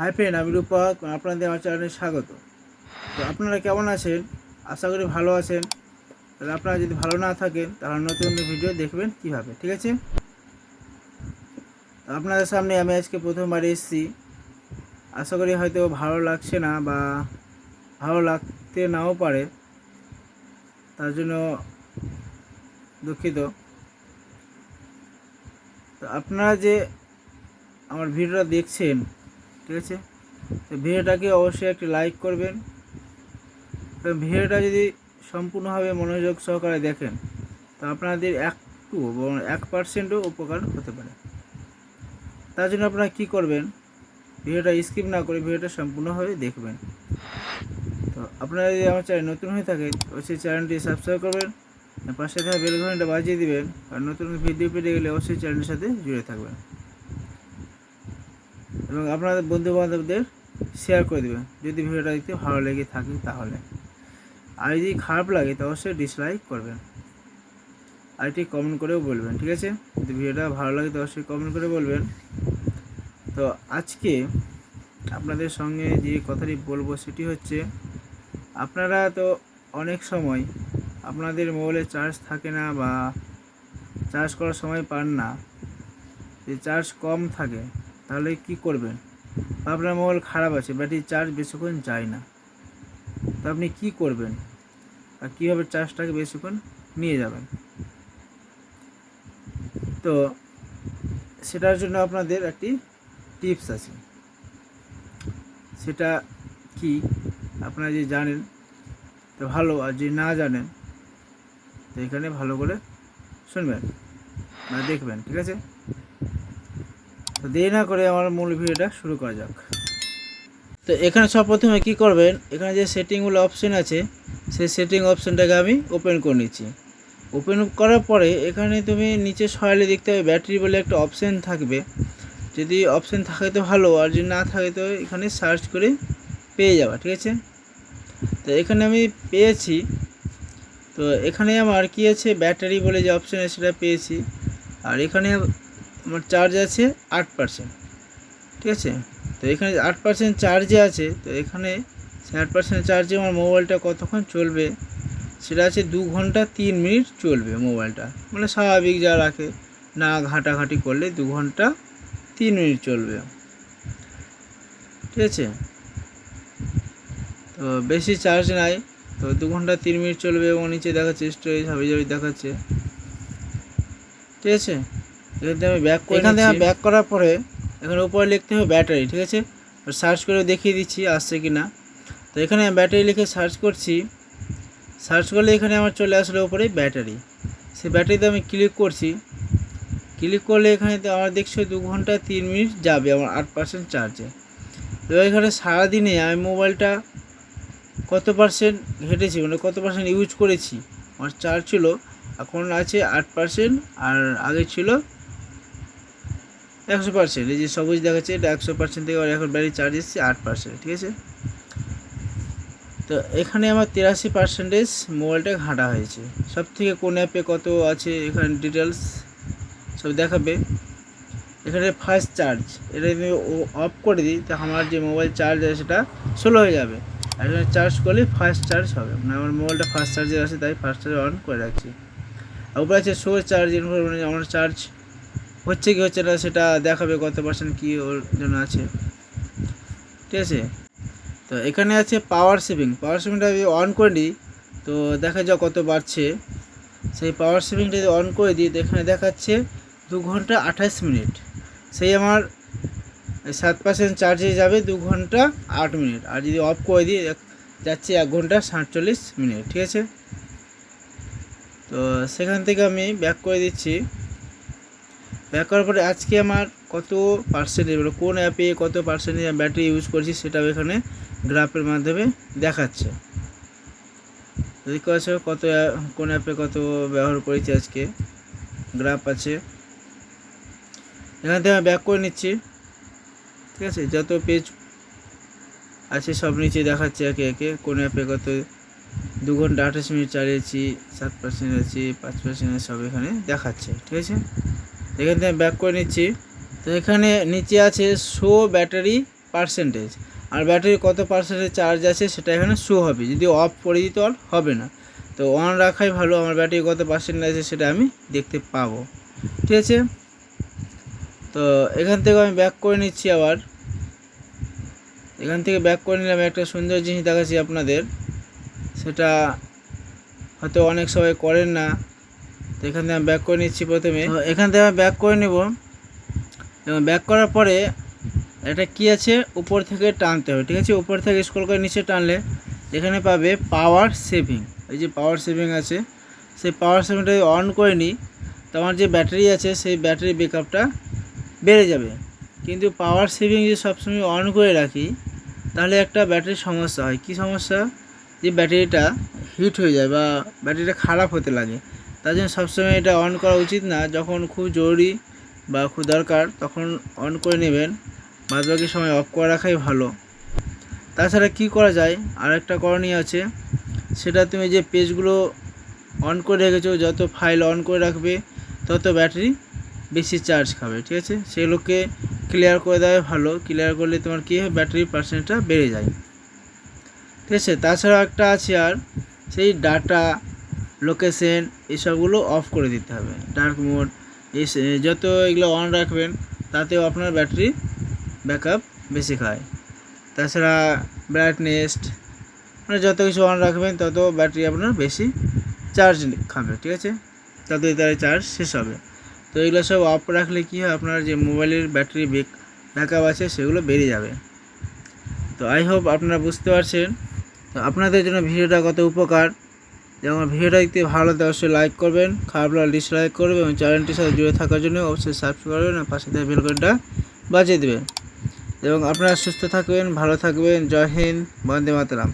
Hi friend আমি রূপক, আপনাদের আমার চ্যানেলে স্বাগত। তো আপনারা কেমন আছেন? আশা করি ভালো আছেন। তাহলে আপনারা যদি ভালো না থাকেন, তাহলে নতুন ভিডিও দেখবেন কীভাবে, ঠিক আছে? তো আপনাদের সামনে আমি আজকে প্রথমবার এসেছি। আশা করি হয়তো ভালো লাগছে না বা ভালো লাগতে নাও পারে। তার জন্য দুঃখিত। তো আপনারা যে আমার ভিডিওটা দেখছেন ঠিক আছে? ভিডিওটাকে অবশ্যই একটি লাইক করবেন। ভিডিওটা যদি সম্পূর্ণভাবে মনোযোগ সহকারে দেখেন, তো আপনাদের একটু এক পার্সেন্টও উপকার হতে পারে। তার জন্য আপনারা কী করবেন, ভিডিওটা স্কিপ না করে ভিডিওটা সম্পূর্ণভাবে দেখবেন। তো আপনারা যদি আমার চ্যানেল নতুন হয়ে থাকে, অবশ্যই চ্যানেলটি সাবস্ক্রাইব করবেন পাশে থাকা বেল ঘণ্টা বাজিয়ে দিবেন, আর নতুন ভিডিও পেতে গেলে অবশ্যই চ্যানেলের সাথে জুড়ে থাকবেন। এবং আপনাদের বন্ধু বান্ধবদের শেয়ার করে দেবেন। যদি ভিডিওটা দেখতে ভালো লেগে থাকে তাহলে। আর যদি খারাপ লাগে তো অবশ্যই ডিসলাইক করবেন। আর এটি কমেন্ট করেও বলবেন, ঠিক আছে? যদি ভিডিওটা ভালো লাগে তো অবশ্যই কমেন্ট করে বলবেন। তো আজকে আপনাদের সঙ্গে যে কথাটি বলব সেটি হচ্ছে, আপনারা তো অনেক সময় আপনাদের মোবাইলে চার্জ থাকে না বা চার্জ করার সময় পান না। যে চার্জ কম থাকে তাহলে কি করবেন? আপনার মোবাইল খারাপ আছে, ব্যাটারি চার্জ বেশিক্ষণ যায় না। তো আপনি কি করবেন? আর কীভাবে চার্জটাকে বেশিক্ষণ নিয়ে যাবেন? তো সেটার জন্য আপনাদের একটি টিপস আছে। সেটা কি? আপনারা যে জানেন, তো ভালো, আর যে না জানেন, তো এখানে ভালো করে শুনবেন বা দেখবেন, ঠিক আছে? তো দেরি না করে আমার মূল ভিডিওটা শুরু করা যাক। তো এখানে সব প্রথমে কী করবেন, এখানে যে সেটিংগুলো অপশন আছে, সেই সেটিং অপশনটাকে আমি ওপেন করে নিচ্ছি। ওপেন করার পরে এখানে তুমি নিচে সরালে দেখতে হবে ব্যাটারি বলে একটা অপশন থাকবে। যদি অপশন থাকে তো ভালো, আর যদি না থাকে তো এখানে সার্চ করে পেয়ে যাবা, ঠিক আছে? তো এখানে আমি পেয়েছি। তো এখানে আমার কি আছে ব্যাটারি বলে যে অপশন আছে সেটা পেয়েছি। আর এখানে আমার চার্জ আছে আট পার্সেন্ট ঠিক আছে? তো এখানে আট পার্সেন্ট চার্জে আছে, তো এখানে আট পার্সেন্ট চার্জে আমার মোবাইলটা কতক্ষণ চলবে? সেটা আছে দু ঘণ্টা তিন মিনিট চলবে মোবাইলটা মানে স্বাভাবিক যা রাখে, না ঘাটাঘাটি করলে দু ঘণ্টা তিন মিনিট চলবে। ঠিক আছে? তো বেশি চার্জ নাই, তো দু ঘণ্টা তিন মিনিট চলবে এবং নিচে দেখাচ্ছে স্টোরেজ হাবি জাবি দেখাচ্ছে। ঠিক আছে? এখান থেকে আমি ব্যাক এখান থেকে ব্যাক করার পরে এখানে উপরে লিখতে হবে ব্যাটারি ঠিক আছে? সার্চ করে দেখিয়ে দিচ্ছি আসছে কি না তো এখানে ব্যাটারি লিখে সার্চ করছি। সার্চ করলে এখানে আমার চলে আসলো উপরে ব্যাটারি সেই ব্যাটারিতে আমি ক্লিক করছি। ক্লিক করলে এখানে তো আমার দেখছি দু ঘণ্টা তিন মিনিট যাবে আমার আট পার্সেন্ট চার্জে এবার এখানে সারাদিনে আমি মোবাইলটা কত পার্সেন্ট ঘেটেছি মানে কত পার্সেন্ট ইউজ করেছি? আমার চার্জ ছিল এখন আছে আট পার্সেন্ট আর আগে ছিল একশো পার্সেন্ট এই যে সবুজ দেখাচ্ছে, এটা একশো পার্সেন্ট থেকে এখন ব্যাটারি চার্জ এসছে আট পার্সেন্ট ঠিক আছে? তো এখানে আমার তিরাশি পার্সেন্টেজ মোবাইলটা ঘাঁটা হয়েছে। সব থেকে কোন অ্যাপে কত আছে এখানে ডিটেলস সব দেখাবে। এখানে ফাস্ট চার্জ এটা যদি অফ করে দিই, তো আমার যে মোবাইল চার্জ আছে সেটা স্লো হয়ে যাবে। আর এখানে চার্জ করলে ফাস্ট চার্জ হবে। মানে আমার মোবাইলটা ফাস্ট চার্জে আছে, তাই ফার্স্ট চার্জ অন করে রাখছি। আর উপরে আছে শো চার্জ মানে আমার চার্জ হচ্ছে কি হচ্ছে না সেটা দেখাবে কত পার্সেন্ট কী ওর জন্য আছে। ঠিক আছে? তো এখানে আছে পাওয়ার সেভিং পাওয়ার সেভিংটা যদি অন করে দিই, তো দেখা যাক কত বাড়ছে। সেই পাওয়ার সেভিংটা যদি অন করে দিই, তো এখানে দেখাচ্ছে দু ঘণ্টা আঠাশ মিনিট। সেই আমার সাত পার্সেন্ট চার্জে যাবে দু ঘণ্টা আট মিনিট। আর যদি অফ করে দিই, যাচ্ছে এক ঘণ্টা সাতচল্লিশ মিনিট। ঠিক আছে? তো সেখান থেকে আমি ব্যাক করে দিচ্ছি। ব্যাক করার পরে আজকে আমার কত পার্সেন্টেজ মানে কোন অ্যাপে কত পার্সেন্টেজ ব্যাটারি ইউজ করছি সেটাও এখানে গ্রাফের মাধ্যমে দেখাচ্ছে। পাচ্ছ কত কোন অ্যাপে কত ব্যবহার করেছি আজকে? গ্রাফ আছে। এখান থেকে আমি ব্যাক করে নিচ্ছি। ঠিক আছে? যত পেজ আছে সব নিচে দেখাচ্ছে একে একে। কোন অ্যাপে কত? দু ঘণ্টা আঠাশ মিনিট চালিয়েছি, সাত পার্সেন্ট আছে, পাঁচ পার্সেন্ট সব এখানে দেখাচ্ছে। ঠিক আছে? এখান থেকে ব্যাক করে নিচ্ছি। তো এখানে নিচে আছে শো ব্যাটারি পার্সেন্টেজ আর ব্যাটারি কত পার্সেন্টেজ চার্জ আছে সেটা এখানে শো হবে। যদি অফ করে দিতে আর হবে না। তো অন রাখাই ভালো, আমার ব্যাটারি কত পার্সেন্ট আছে সেটা আমি দেখতে পাবো। ঠিক আছে? তো এখান থেকে আমি ব্যাক করে নিচ্ছি আবার। এখান থেকে ব্যাক করে নিলাম একটা সুন্দর জিনিস দেখাচ্ছি আপনাদের। সেটা হয়তো অনেক সবাই করেন না। তো এখান থেকে আমি ব্যাক করে নিচ্ছি প্রথমে। এখান থেকে আমি ব্যাক করে নেব। এবং ব্যাক করার পরে এটা কি আছে? উপর থেকে টানতে হবে, ঠিক আছে? উপর থেকে স্ক্রল করে নিচে টানলে এখানে পাবে পাওয়ার সেভিং এই যে পাওয়ার সেভিং আছে, সেই পাওয়ার সেভিংটা যদি অন করে নিই, তো আমার যে ব্যাটারি আছে, সেই ব্যাটারি ব্যাকআপটা বেড়ে যাবে। কিন্তু পাওয়ার সেভিং যদি সবসময় অন করে রাখি, তাহলে একটা ব্যাটারির সমস্যা হয়। কি সমস্যা? যে ব্যাটারিটা হিট হয়ে যায় বা ব্যাটারিটা খারাপ হতে লাগে। তার জন্য সবসময় এটা অন করা উচিত না। যখন খুব জরুরি বা খুব দরকার, তখন অন করে নেবেন। বাদ বাকি সময় অফ করে রাখাই ভালো। তাছাড়া কি করা যায়? আর একটা করণীয় আছে। সেটা তুমি যে পেজগুলো অন করে রেখেছো, যত ফাইল অন করে রাখবে, তত ব্যাটারি বেশি চার্জ খাবে, ঠিক আছে? সেগুলোকে ক্লিয়ার করে দেওয়া ভালো। ক্লিয়ার করলে তোমার কী হয়? ব্যাটারি পার্সেন্টটা বেড়ে যায়। ঠিক আছে? তাছাড়া একটা আছে আর, সেই ডাটা লোকেশন এসবগুলো অফ করে দিতে হবে। ডার্ক মোড যত এগুলো অন রাখবেন, তাতেও আপনার ব্যাটারি ব্যাকআপ বেশি খায়। তাছাড়া ব্রাইটনেস মানে যত কিছু অন রাখবেন, তত ব্যাটারি আপনার বেশি চার্জ খাবে, ঠিক আছে? তত তার চার্জ শেষ হবে। তো এগুলো সব অফ রাখলে কী হয়, আপনার যে মোবাইলের ব্যাটারি ব্যাকআপ আছে, সেগুলো বেড়ে যাবে। তো আই হোপ আপনারা বুঝতে পারছেন। তো আপনাদের জন্য ভিডিওটা কত উপকার। যেমন ভিডিওটা দেখতে ভালো লাগে, অবশ্যই লাইক করবেন। খারাপ লাগলে ডিসলাইক করবেন এবং চ্যানেলটির সাথে জুড়ে থাকার জন্য অবশ্যই সাবস্ক্রাইব করবেন আর পাশে থেকে বেলকনটা বাজিয়ে দেবেন। এবং আপনারা সুস্থ থাকবেন, ভালো থাকবেন। জয় হিন্দ, বন্দে মাতরম।